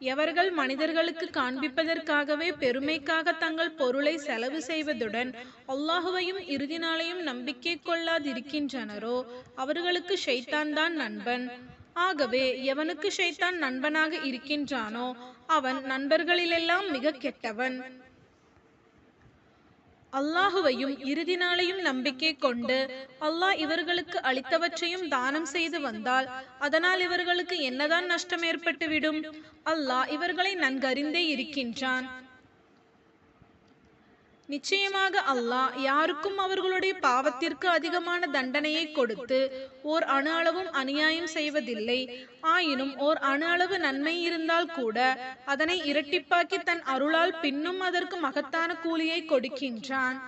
எவர்கள் மனிதர்களுக்கு காண்பிப்பதற்காகவே பெருமைக்காக தங்கள் பொருளை செலவு செய்வதுடன் அல்லாஹுவையும் இறுதி நாளையும் நம்பிக்கை கொள்ளாதிருக்கின்றனரோ அவர்களுக்கு ஷைத்தான் தான் நண்பன். ஆகவே எவனுக்கு ஷைத்தான் நண்பனாக இருக்கின்றானோ அவன் நண்பர்களிலெல்லாம் மிக கெட்டவன். அல்லாஹுவையும் இறுதி நாளையும் நம்பிக்கை கொண்டு அல்லாஹ் இவர்களுக்கு அளித்தவற்றையும் தானம் செய்து வந்தால் அதனால் இவர்களுக்கு என்னதான் நஷ்டம் ஏற்பட்டுவிடும்? அல்லாஹ் இவர்களை நன்கறிந்தே இருக்கின்றான். நிச்சயமாக அல்லாஹ் யாருக்கும் அவர்களுடைய பாவத்திற்கு அதிகமான தண்டனையை கொடுத்து ஓர் அணு அளவும் அநியாயம் செய்வதில்லை. ஆயினும் ஓர் அணு அளவு நன்மை இருந்தால் கூட அதனை இரட்டிப்பாக்கி தன் அருளால் பின்னும் அதற்கு மகத்தான கூலியை கொடுக்கின்றான்.